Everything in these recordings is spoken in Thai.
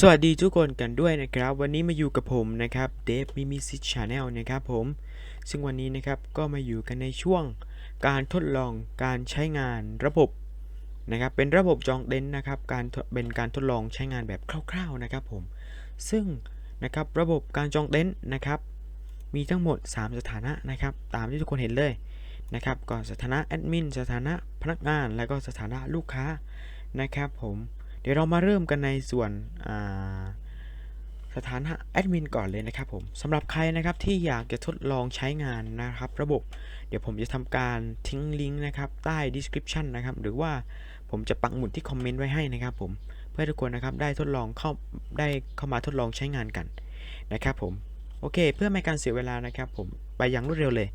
สวัสดีทุกคนกันด้วยนะครับ วันนี้มาอยู่กับผมนะครับเดฟมิมิซิชชาแนลนะครับผม ซึ่งวันนี้นะครับก็มาอยู่กันในช่วงการทดลองการใช้งานระบบนะครับ เป็นระบบจองเต็นท์นะครับ การเป็นการทดลองใช้งานแบบคร่าวๆนะครับผม ซึ่งนะครับระบบการจองเต็นท์นะครับ มีทั้งหมด 3 สถานะนะครับ ตามที่ทุกคนเห็นเลยนะครับก็สถานะแอดมินสถานะพนักงาน และก็สถานะลูกค้านะครับผม เดี๋ยวเรามาเริ่มกันในส่วนสถานะแอดมินก่อนเลยนะครับผมสำหรับใครนะครับที่อยากจะทดลองใช้งานนะครับ ระบบ เดี๋ยวผมจะทำการทิ้งลิงก์นะครับใต้ description นะครับหรือว่าผมจะปักหมุดที่คอมเมนต์ไว้ให้นะครับผมเพื่อทุกคนนะครับได้ทดลองเข้าได้เข้ามาทดลองใช้งานกันนะครับผมโอเค เพื่อไม่ให้การเสียเวลานะครับผมไปอย่างรวดเร็วเลย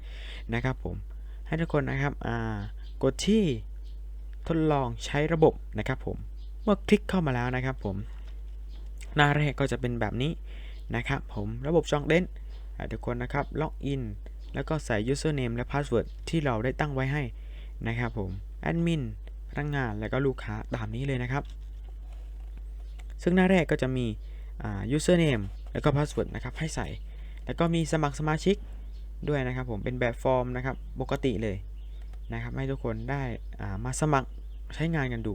นะครับผมให้ทุกคนนะครับกดที่ทดลองใช้ระบบนะครับผม มื่อคลิกเข้ามาแล้วนะครับผม หน้าแรกก็จะเป็นแบบนี้นะครับผมระบบจองเด้นทุกคนนะครับล็อกอินแล้วก็ใส่ username และ password ที่เราได้ตั้งไว้ให้นะครับผมแอดมินพนักงานแล้วก็ลูกค้าตามนี้เลยนะครับ ซึ่งหน้าแรกก็จะมี username แล้วก็ password นะครับให้ใส่ แล้วก็มีสมัครสมาชิกด้วยนะครับผมเป็นแบบฟอร์มนะครับปกติเลยนะครับให้ทุกคนได้มาสมัครใช้งานกันดู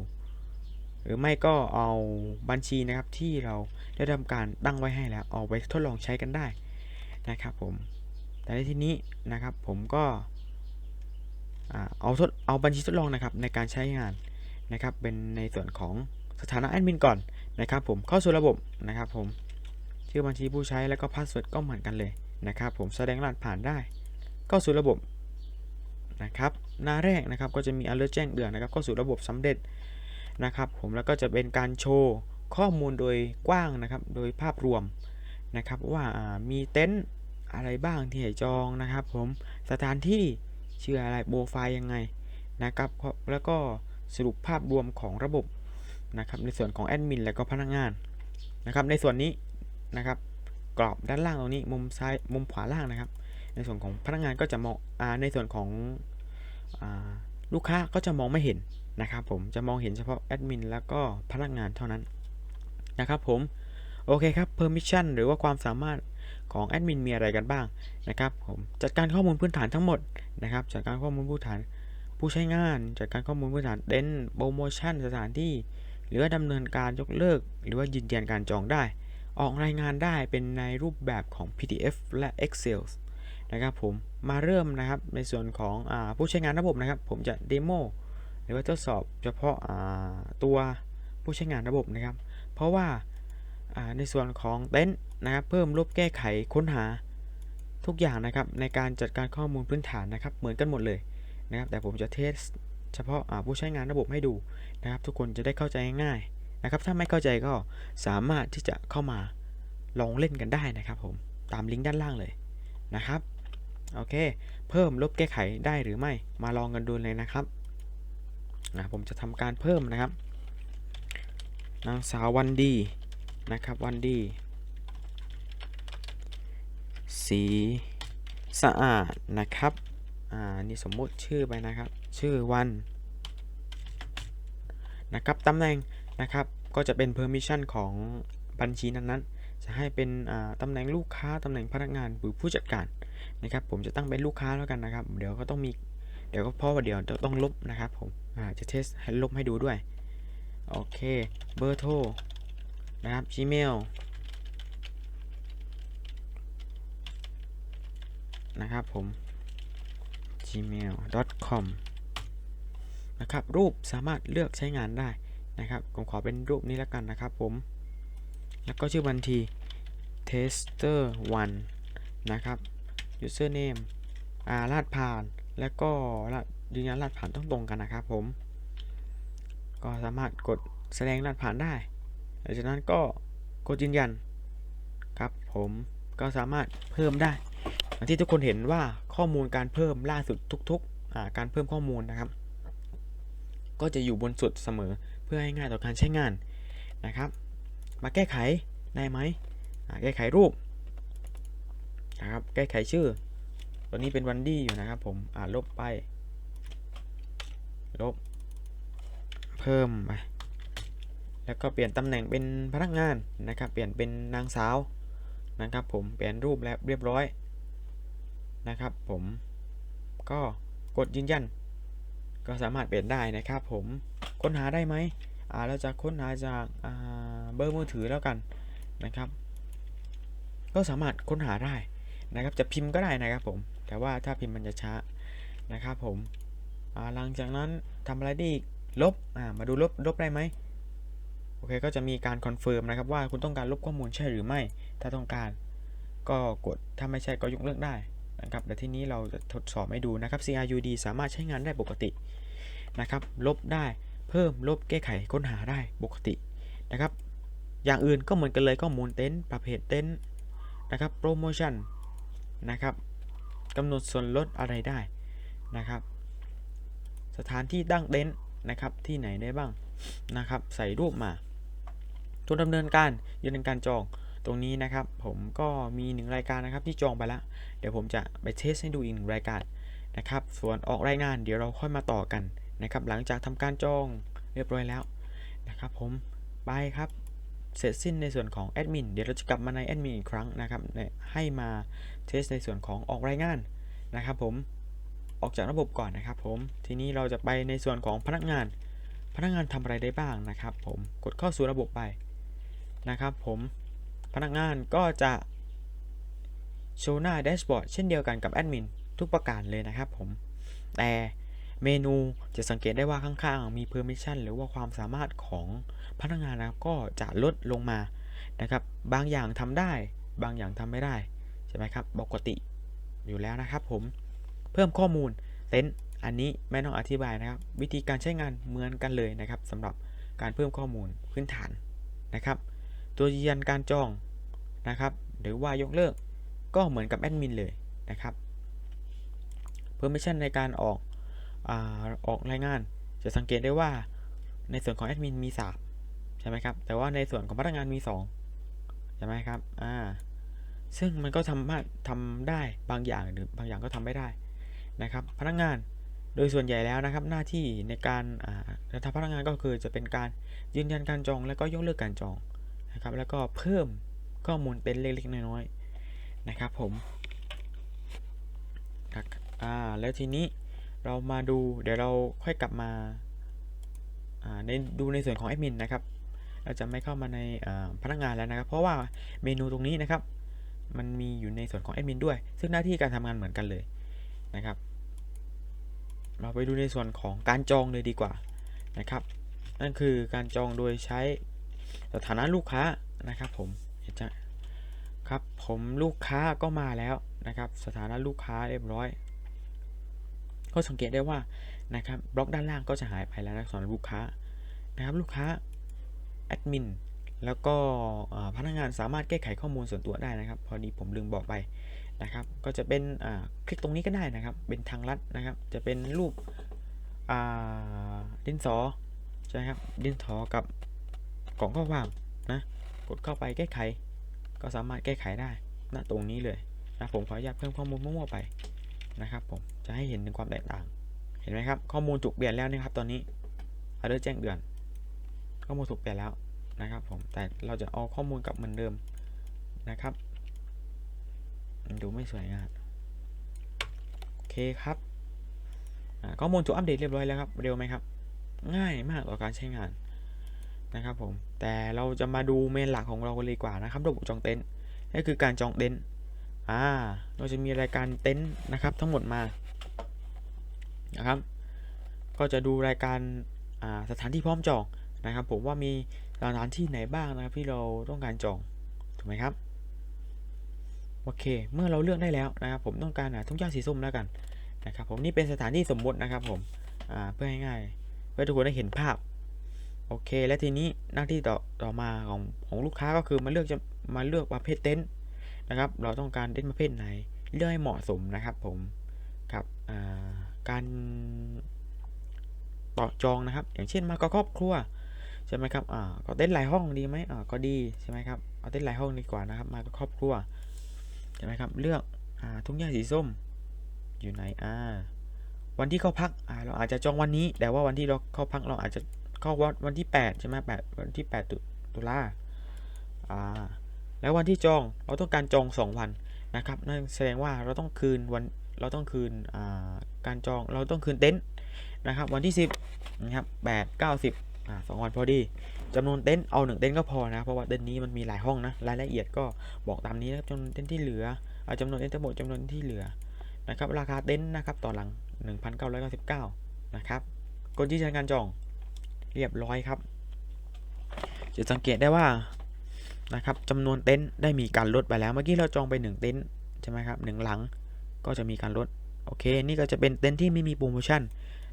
หรือไม่ก็เอาบัญชีนะครับที่เราได้ทำการตั้งไว้ให้แล้วเอาไปทดลองใช้กันได้นะครับผมแต่ในที่นี้นะครับผมก็เอาทดเอาบัญชีทดลองนะครับในการใช้งานนะครับเป็นในส่วนของสถานะแอดมินก่อนนะครับผมเข้าสู่ระบบนะครับผมชื่อบัญชีผู้ใช้แล้วก็พาสเวิร์ดก็เหมือนกันเลยนะครับผมแสดงรหัสผ่านได้เข้าสู่ระบบนะครับหน้าแรกนะครับก็จะมี alert แจ้งเตือนนะครับเข้าสู่ระบบสำเร็จ นะครับผมแล้วก็จะเป็นการโชว์ข้อมูลโดยกว้างนะครับ โดยภาพรวมนะครับว่ามีเต็นท์อะไรบ้างที่ให้จองนะครับผมสถานที่ชื่ออะไรโปรไฟล์ยังไงนะครับแล้วก็สรุปภาพรวมของระบบนะครับในส่วนของแอดมินและก็พนักงานนะครับในส่วนนี้นะครับกรอบด้านล่างตรงนี้มุมซ้ายมุมขวาล่างนะครับ ในส่วนของพนักงานก็จะมองอในส่วนของอลูกค้าก็จะมองไม่เห็น นะครับผมจะมองเห็นเฉพาะแอดมินแล้วก็พนักงานเท่านั้นนะครับผมโอเคครับ permission หรือว่าความสามารถของแอดมินมีอะไรกันบ้างนะครับผมจัดการข้อมูลพื้นฐานทั้งหมดนะครับจัดการข้อมูลพื้นฐาน ผู้ใช้งานจัดการข้อมูลพื้นฐานเต็นโปรโมชั่นสถานที่ หรือว่าดำเนินการยกเลิก หรือว่ายืนยันการจองได้ ออกรายงานได้เป็นในรูปแบบของ PDF และ Excel นะครับผมมาเริ่มนะครับในส่วนของอผู้ใช้งานระบบนะครับ ผมจะเดโม หรือว่าทดสอบเฉพาะตัวผู้ใช้งานระบบนะครับ เพราะว่าในส่วนของเต็นท์นะครับเพิ่มลบแก้ไขค้นหาทุกอย่างนะครับในการจัดการข้อมูลพื้นฐานนะครับเหมือนกันหมดเลยนะครับแต่ผมจะเทสเฉพาะผู้ใช้งานระบบให้ดูนะครับ ทุกคนจะได้เข้าใจง่ายๆนะครับ ถ้าไม่เข้าใจก็สามารถที่จะเข้ามาลองเล่นกันได้นะครับ ผมตามลิงก์ด้านล่างเลยนะครับโอเค เพิ่มลบแก้ไขได้หรือไม่มาลองกันดูเลยนะครับ นะผมจะทำการเพิ่มนะครับ นางสาววันดีนะครับวันดี สีสะอาดนะครับ อ่า นี่สมมุติชื่อไปนะครับ ชื่อวัน นะครับตำแหน่งนะครับ ก็จะเป็น permission ของบัญชีนั้นๆ จะให้เป็นตำแหน่งลูกค้าตำแหน่งพนักงานหรือผู้จัดการนะครับ ผมจะตั้งเป็นลูกค้าแล้วกันนะครับ เดี๋ยวก็ต้องมี ดี๋ยวก็เพราะว่าเดี๋ยวต้องลบนะครับผมจะเทสให้ลบให้ดูด้วย โอเค เบอร์โทรนะครับ Gmail นะครับผม gmail.com นะครับ รูปสามารถเลือกใช้งานได้นะครับ ผมขอเป็นรูปนี้แล้วกันนะครับผม แล้วก็ชื่อบัญชี tester 1นะครับ username อ่ารหัสผ่าน แล้วก็ยืนยันรหัสผ่านต้องตรงกันนะครับผม ก็สามารถกดแสดงรหัสผ่านได้หลังจากนั้นก็กดยืนยันครับผมก็สามารถเพิ่มได้ที่ทุกคนเห็นว่าข้อมูลการเพิ่มล่าสุดทุกๆการเพิ่มข้อมูลนะครับ ก็จะอยู่บนสุดเสมอเพื่อให้ง่ายต่อการใช้งานนะครับ มาแก้ไขได้ไหมแก้ไขรูปนะครับแก้ไขชื่อ ตัวนี้เป็นวันดี้อยู่นะครับผม อ่าลบไป ลบ เพิ่มไป แล้วก็เปลี่ยนตำแหน่งเป็นพนักงานนะครับ เปลี่ยนเป็นนางสาวนะครับผม เปลี่ยนรูปแล้วเรียบร้อยนะครับผม ก็กดยืนยัน ก็สามารถเปลี่ยนได้นะครับผม ค้นหาได้ไหมอ่าเราจะค้นหาจากอ่าเบอร์มือถือแล้วกันนะครับ ก็สามารถค้นหาได้นะครับ จะพิมพ์ก็ได้นะครับผม แต่ว่าถ้าพิมพ์มันจะช้านะครับผมหลังจากนั้นทำอะไรได้อีกลบมาดูลบลบได้ไหมโอเคก็จะมีการคอนเฟิร์มนะครับว่าคุณต้องการลบข้อมูลใช่หรือไม่ ถ้าต้องการก็กดถ้าไม่ใช่ก็ยกเลิกได้นะครับแต่ที่นี้เราจะทดสอบให้ดูนะครับ CRUD สามารถใช้งานได้ปกตินะครับ ลบได้เพิ่มลบแก้ไขค้นหาได้ปกตินะครับ อย่างอื่นก็เหมือนกันเลยข้อมูลเต็นท์ประเภทเต็นท์นะครับโปรโมชั่นนะครับ กำหนดส่วนลดอะไรได้นะครับ สถานที่ตั้งเต็นท์นะครับที่ไหนได้บ้างนะครับ ใส่รูปมาตัวดำเนินการยืนยันการจองตรงนี้นะครับ ผมก็มีหนึ่งรายการนะครับที่จองไปแล้ว เดี๋ยวผมจะไปเทสให้ดูอีกหนึ่งรายการนะครับ ส่วนออกรายงานเดี๋ยวเราค่อยมาต่อกันนะครับ หลังจากทำการจองเรียบร้อยแล้วนะครับ ผมไปครับ เสร็จสิ้นในส่วนของแอดมินเดี๋ยวเราจะกลับมาในแอดมินอีกครั้งนะครับให้มาเทสในส่วนของออกรายงานนะครับผมออกจากระบบก่อนนะครับผมทีนี้เราจะไปในส่วนของพนักงาน พนักงานทำอะไรได้บ้างนะครับ ผมกดเข้าสู่ระบบไปนะครับ ผมพนักงานก็จะโชว์หน้าแดชบอร์ดเช่นเดียวกันกับแอดมินทุกประการเลยนะครับผมแต่ เมนูจะสังเกตได้ว่าข้างๆ มี permission หรือว่าความสามารถของพนักงานนะครับก็จะลดลงมานะครับ บางอย่างทำได้ บางอย่างทำไม่ได้ใช่ไหมครับปกติอยู่แล้วนะครับผมเพิ่มข้อมูลเต็นท์อันนี้ไม่ต้องอธิบายนะครับ วิธีการใช้งานเหมือนกันเลยนะครับสำหรับการเพิ่มข้อมูลพื้นฐานนะครับ ตัวยืนยันการจองนะครับ หรือว่ายกเลิกก็เหมือนกับแอดมินเลยนะครับ permission ในการออก อออกรายงาน จะสังเกตได้ว่าในส่วนของแอดมินมี 3 ใช่ไหมครับ แต่ว่าในส่วนของพนักงานมี 2 ใช่ไหมครับ อ่า ซึ่งมันก็ทำมาทำได้บางอย่างหรือบางอย่างก็ทำไม่ได้นะครับ พนักงานโดยส่วนใหญ่แล้วนะครับ หน้าที่ในการอ่าทำพนักงานก็คือจะเป็นการยืนยันการจองแล้วก็ยกเลิกการจองนะครับ แล้วก็เพิ่มข้อมูลเต็นเล็กๆน้อยๆนะครับผมอ่าแล้วทีนี้ เรามาดูเดี๋ยวเราค่อยกลับมาในดูในส่วนของแอดมินนะครับ เราจะไม่เข้ามาในพนักงานแล้วนะครับ เพราะว่าเมนูตรงนี้นะครับ มันมีอยู่ในส่วนของแอดมินด้วย ซึ่งหน้าที่การทำงานเหมือนกันเลยนะครับ เราไปดูในส่วนของการจองเลยดีกว่านะครับ นั่นคือการจองโดยใช้สถานะลูกค้านะครับ ผมจะครับผมลูกค้าก็มาแล้วนะครับ สถานะลูกค้าเรียบร้อย ก็สังเกตได้ว่านะครับบล็อกด้านล่างก็จะหายไปแล้วนะสำหรับลูกค้านะครับลูกค้าแอดมินแล้วก็พนักงานสามารถแก้ไขข้อมูลส่วนตัวได้นะครับ พอดีผมลืมบอกไปนะครับก็จะเป็นคลิกตรงนี้ก็ได้นะครับ เป็นทางลัดนะครับ จะเป็นรูปดินสอใช่ครับดินสอกับกล่องข้อความนะกดเข้าไปแก้ไข ก็สามารถแก้ไขได้ณตรงนี้เลยนะผมขออนุญาตเพิ่มข้อมูลมั่วๆไป นะครับผมจะให้เห็นถึงความแตกต่าง เห็นไหมครับ ข้อมูลถูกเปลี่ยนแล้วนะครับตอนนี้ออเดอร์แจ้งเดือน ข้อมูลถูกเปลี่ยนแล้วนะครับผมแต่เราจะเอาข้อมูลกลับเหมือนเดิมนะครับดูไม่สวยงามโอเคครับข้อมูลถูกอัปเดตเรียบร้อยแล้วครับเร็วไหมครับ ง่ายมากต่อการใช้งานนะครับผมแต่เราจะมาดูเมนหลักของเรากันเลยกว่านะครับระบบจองเต็นท์นั่นคือการจองเต็นท์ อ่าเราจะมีรายการเต็นท์นะครับทั้งหมดมานะครับ ก็จะดูรายการสถานที่พร้อมจองนะครับ ผมว่ามีสถานที่ไหนบ้างนะครับที่เราต้องการจองถูกไหมครับโอเค เมื่อเราเลือกได้แล้วนะครับ ผมต้องการทุ่งหญ้าสีส้มแล้วกันนะครับ ผมนี่เป็นสถานที่สมมตินะครับ ผมเพื่อให้ง่ายเพื่อทุกคนได้เห็นภาพโอเค และทีนี้หน้าที่ต่อต่อมาของของลูกค้าก็คือมาเลือกจะมาเลือกประเภทเต็นท์ นะครับ เราต้องการเต็นประเภทไหนเลือกให้เหมาะสมนะครับผมกับการต่อจองนะครับ อย่างเช่นมาก็ครอบครัวใช่ไหมครับอ่าก็เต้นหลายห้องดีไหมอ่าก็ดีใช่ไหมครับเอาเต้นหลายห้องดีกว่านะครับ มาก็ครอบครัวใช่ไหมครับเลือกอ่าทุ่งหญ้าสีส้ม อยู่ไหนอ่าวันที่เข้าพักอ่าเราอาจจะจองวันนี้ แต่ว่าวันที่เราเข้าพักเราอาจจะเข้าวัดวันที่แปดใช่ไหมแปดวันที่แปดตุตุลาอ่า แล้ววันที่จองเราต้องการจองสองวันนะครับ นั่นแสดงว่าเราต้องคืนวันเราต้องคืนาการจองเราต้องคืนเต็นท์นะครับ วันที่สิบนะครับแปดเก้าสิบสองวันพอดีจำนวนเต็นท์เอาหนึ่งเต็นท์ก็พอนะเพราะว่าเต็นท์นี้มันมีหลายห้องนะรายละเอียดก็บอกตามนี้นะครับจำนวนเต็นท์ที่เหลืออาจำนวนเต็นท์ทั้งหมดจำนวนที่เหลือนะครับราคาเต็นท์นะครับต่อหลัง 1,999นะครับกดยืนยันการจองเรียบร้อยครับ จะสังเกตได้ว่า นะครับจำนวนเต็นท์ได้มีการลดไปแล้ว เมื่อกี้เราจองไป 1 เต็นท์ใช่ไหมครับหนึ่งหลังก็จะมีการลด โอเค นี่ก็จะเป็นเต็นท์ที่ไม่มีโปรโมชั่น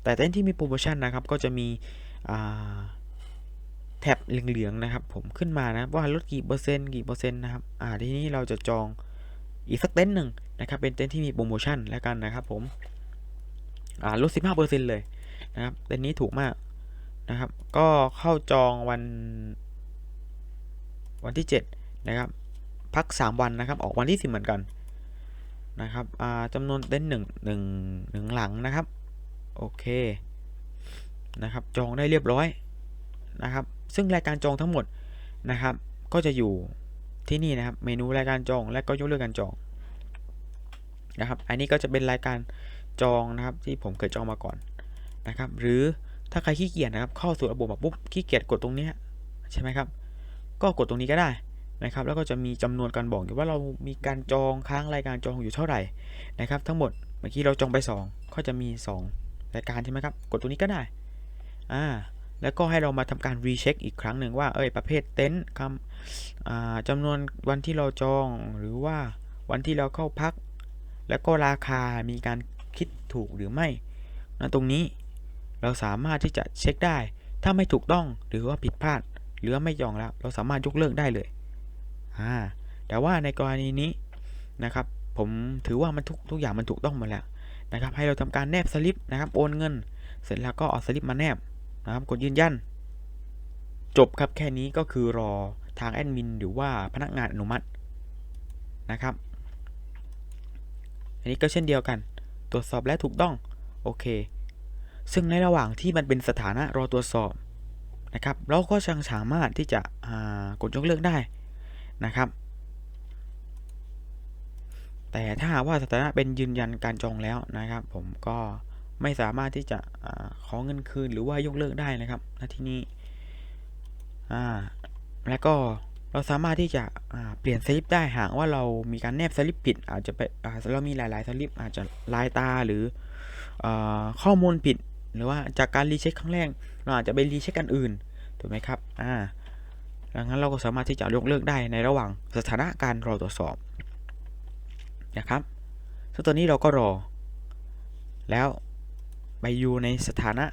แต่เต็นท์ที่มีโปรโมชั่นนะครับ ก็จะมีแท็บเหลืองๆนะครับ ผมขึ้นมานะว่าลดกี่เปอร์เซ็นต์กี่เปอร์เซ็นต์นะครับอ่าทีนี้เราจะจองอีกสักเต็นท์หนึ่งนะครับ เป็นเต็นท์ที่มีโปรโมชั่นแล้วกันนะครับ ผมอ่าลด 15%เลยนะครับเต็นท์นี้ถูกมากนะครับ ก็เข้าจองวัน วันที่ 7 นะครับ พัก 3 วันนะครับ ออกวันที่ 10 เหมือนกันนะครับจำนวนเต็นท์หนึ่งหนึ่งหนึ่งหลังนะครับ โอเคนะครับจองได้เรียบร้อยนะครับ ซึ่งรายการจองทั้งหมดนะครับ ก็จะอยู่ที่นี่นะครับ เมนูรายการจองและก็ยกเลิกการจองนะครับ อันนี้ก็จะเป็นรายการจองนะครับที่ผมเคยจองมาก่อนนะครับ หรือถ้าใครขี้เกียจนะครับ เข้าสู่ระบบมาปุ๊บขี้เกียจกดตรงนี้ใช่ไหมครับ ก็กดตรงนี้ก็ได้นะครับ แล้วก็จะมีจำนวนการบอกอยู่ว่าเรามีการจองค้างรายการจองอยู่เท่าไหร่นะครับ ทั้งหมดเมื่อกี้เราจองไป 2 ก็จะมี 2 รายการใช่ไหมครับ กดตรงนี้ก็ได้อ่าแล้วก็ให้เรามาทำการรีเช็คอีกครั้งหนึ่งว่าเอ้ยประเภทเต็นท์คำจำนวนวันที่เราจองหรือว่าวันที่เราเข้าพัก แล้วก็ราคามีการคิดถูกหรือไม่นะตรงนี้เราสามารถที่จะเช็คได้ ถ้าไม่ถูกต้องหรือว่าผิดพลาด หรือไม่จองแล้ว เราสามารถยกเลิกได้เลยอ่าแต่ว่าในกรณีนี้นะครับ ผมถือว่ามันทุกทุกอย่างมันถูกต้องหมดแล้วนะครับ ให้เราทำการแนบสลิปนะครับ โอนเงิน เสร็จแล้วก็เอาสลิปมาแนบนะครับกดยืนยัน จบครับแค่นี้ก็คือรอทางแอดมินหรือว่าพนักงานอนุมัตินะครับ อันนี้ก็เช่นเดียวกัน ตรวจสอบและถูกต้อง โอเค ซึ่งในระหว่างที่มันเป็นสถานะรอตรวจสอบ นะครับเราก็ยังสามารถที่จะกดยกเลิกได้นะครับ แต่ถ้าว่าสถานะเป็นยืนยันการจองแล้วนะครับ ผมก็ไม่สามารถที่จะอขอเงินคืนหรือว่ายกเลิกได้นะครับณที่นี้อ่แล้วก็เราสามารถที่จะเปลี่ยนสลิปได้หากว่าเรามีการแนบสลิปผิด อาจจะไปเรามีหลาย ๆ สลิปอาจจะลายตาหรืออข้อมูลผิด หรือว่าจากการรีเช็คครั้งแรกเราอาจจะไปรีเช็คกันอื่นถูกไหมครับอ่าดังนั้นเราก็สามารถที่จะยกเลิกได้ในระหว่างสถานะการรอตรวจสอบนะครับซึ่งตอนนี้เราก็รอ แล้วไปอยู่ในสถานะ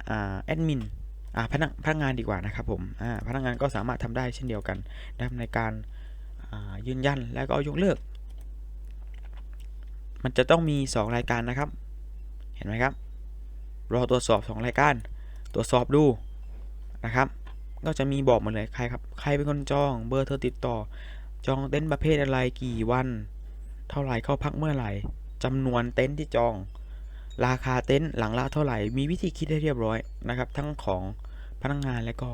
แอดมินพนักพนักงานดีกว่านะครับผมพนักงานก็สามารถทำได้เช่นเดียวกันนะครับในการยืนยันแล้วก็ยกเลิก มันจะต้องมี 2 รายการนะครับ เห็นไหมครับ รอตรวจสอบ2รายการ ตรวจสอบดูนะครับ ก็จะมีบอกมาเลยใครครับ ใครเป็นคนจอง เบอร์โทรติดต่อ จองเต็นท์ประเภทอะไรกี่วัน เท่าไหร่เข้าพักเมื่อไหร่จำนวนเต็นท์ที่จอง ราคาเต็นท์หลังละเท่าไหร่ มีวิธีคิดให้เรียบร้อยนะครับ ทั้งของพนักงงานและก็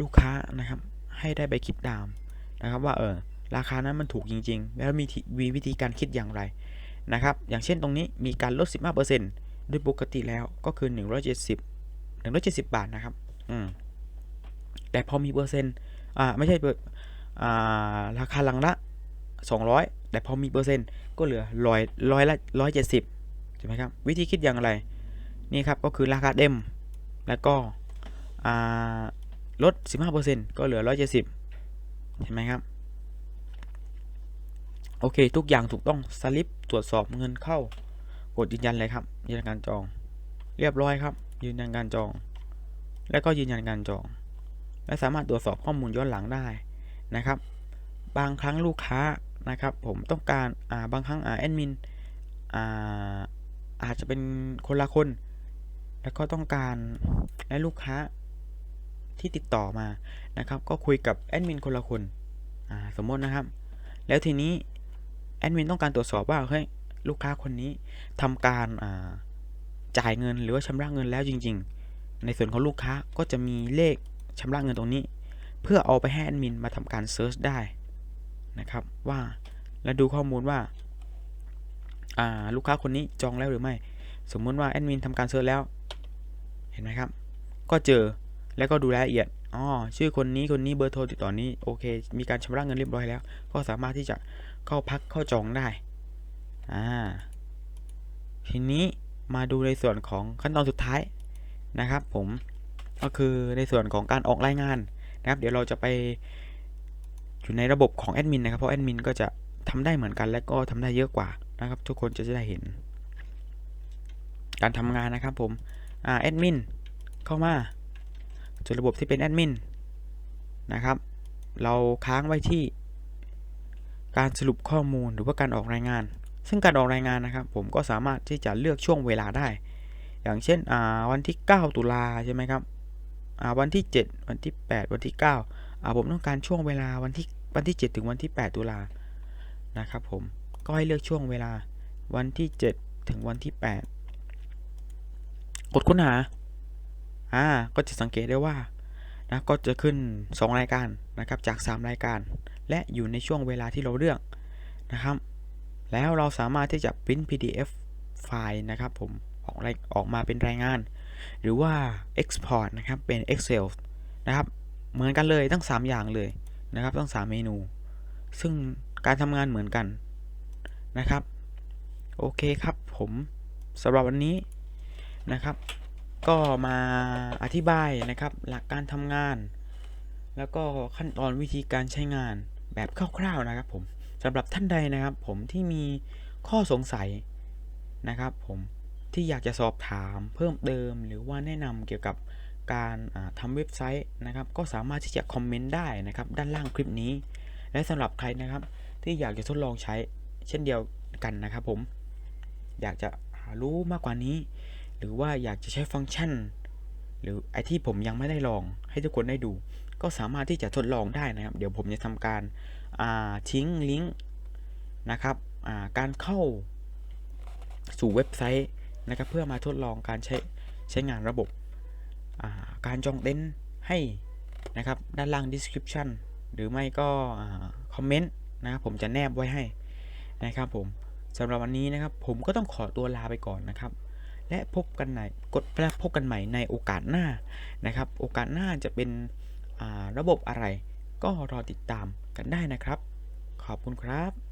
ลูกค้านะครับ ให้ได้ไปคิดตามนะครับว่าเออราคานั้นมันถูกจริง ๆ แล้วมีมีวิธีการคิดอย่างไรนะครับ อย่างเช่นตรงนี้มีการลด 15% โดยปกติแล้วก็คือ 170 170 บาทนะครับอืมแต่พอมีเปอร์เซ็นต์อ่าไม่ใช่อ่าราคาหลังละ 200 แต่พอมีเปอร์เซ็นต์ก็เหลือร้อยร้อยละร้อยเจ็ดสิบช่ไหมครับ วิธีคิดอย่างไร นี่ครับก็คือราคาเต็มแล้วก็ลด 15%ก็เหลือ 170 เห็นไหมครับ โอเค ทุกอย่างถูกต้องสลิปตรวจสอบเงินเข้า กดยืนยันเลยครับ ยืนยันการจอง เรียบร้อยครับ ยืนยันการจอง แล้วก็ยืนยันการจอง และสามารถตรวจสอบข้อมูลย้อนหลังได้นะครับ บางครั้งลูกค้านะครับ ผมต้องการอ่าบางครั้งอ่าแอดมินอ่าอาจจะเป็นคนละคน แล้วก็ต้องการและลูกค้าที่ติดต่อมานะครับ ก็คุยกับแอดมินคนละคนสมมตินะครับ แล้วทีนี้แอดมินต้องการตรวจสอบว่าเฮ้ย ลูกค้าคนนี้ทำการจ่ายเงินหรือว่าชำระเงินแล้วจริง ๆ ในส่วนของลูกค้าก็จะมีเลขชำระเงินตรงนี้ เพื่อเอาไปให้แอดมินมาทำการเซิร์ชได้นะครับว่าและดูข้อมูลว่าาลูกค้าคนนี้จองแล้วหรือไม่ สมมุติว่าแอดมินทำการเซิร์ชแล้ว เห็นไหมครับ ก็เจอแล้วก็ดูรายละเอียดอ๋อชื่อคนนี้คนนี้เบอร์โทรติดต่อนี้โอเค มีการชำระเงินเรียบร้อยแล้ว ก็สามารถที่จะเข้าพักเข้าจองได้ อ่าทีนี้มาดูในส่วนของขั้นตอนสุดท้ายนะครับผมก็คือในส่วนของการออกรายงานนะครับ เดี๋ยวเราจะไปอยู่ในระบบของแอดมินนะครับ เพราะแอดมินก็จะทำได้เหมือนกันและก็ทำได้เยอะกว่านะครับ ทุกคนจะได้เห็น การทำงานนะครับผมอ่าแอดมินเข้ามาส่ระบบที่เป็นแอดมินนะครับ เราค้างไว้ที่การสรุปข้อมูลหรือว่าการออกรายงาน ซึ่งการออกรายงานนะครับ ผมก็สามารถที่จะเลือกช่วงเวลาได้ อย่างเช่นวันที่ 9 ตุลาใช่ไหมครับวันที่ 7 วันที่ 8 วันที่9อาผมต้องการช่วงเวลาวันที่วันที่ 7 ถึงวันที่ 8 ตุลานะครับผมก็ให้เลือกช่วงเวลาวันที่ 7 ถึงวันที่ 8 กดค้นหาอ่าก็จะสังเกตได้ว่านะก็จะขึ้น 2 รายการนะครับจาก 3 รายการ และอยู่ในช่วงเวลาที่เราเลือกนะครับ แล้วเราสามารถที่จะปริ้น PDF ไฟล์นะครับผมออกรออกมาเป็นรายงาน หรือว่า Export นะครับเป็น Excel นะครับเหมือนกันเลยทั้ง 3 อย่างเลยนะครับทั้ง3เมนู ซึ่งการทำงานเหมือนกันนะครับ โอเคครับผมสำหรับวันนี้นะครับ ก็มาอธิบายนะครับหลักการทำงาน แล้วก็ขั้นตอนวิธีการใช้งานแบบคร่าวๆนะครับผม สำหรับท่านใดนะครับ ผมที่มีข้อสงสัยนะครับ ผมที่อยากจะสอบถามเพิ่มเติม หรือว่าแนะนำเกี่ยวกับการอ่าทำเว็บไซต์นะครับ ก็สามารถที่จะคอมเมนต์ได้นะครับ ด้านล่างคลิปนี้ และสำหรับใครนะครับ ที่อยากจะทดลองใช้เช่นเดียวกันนะครับผมอยากจะหารู้มากกว่านี้ หรือว่าอยากจะใช้ฟังก์ชัน หรือไอที่ผมยังไม่ได้ลอง ให้ทุกคนได้ดู ก็สามารถที่จะทดลองได้นะครับ เดี๋ยวผมจะทำการ ทิ้งลิงก์นะครับาการเข้าสู่เว็บไซต์นะครับเพื่อมาทดลองการใช้ใช้งานระบบาการจองเต็นท์ให้นะครับด้านล่าง description หรือไม่ก็คอมเมนต์นะครับผมจะแนบไว้ให้นะครับผมสำหรับวันนี้นะครับผมก็ต้องขอตัวลาไปก่อนนะครับ และพบกันใหม่กดและพบกันใหม่ในโอกาสหน้านะครับ โอกาสหน้าจะเป็นระบบอะไรก็รอติดตาม กันได้นะครับ ขอบคุณครับ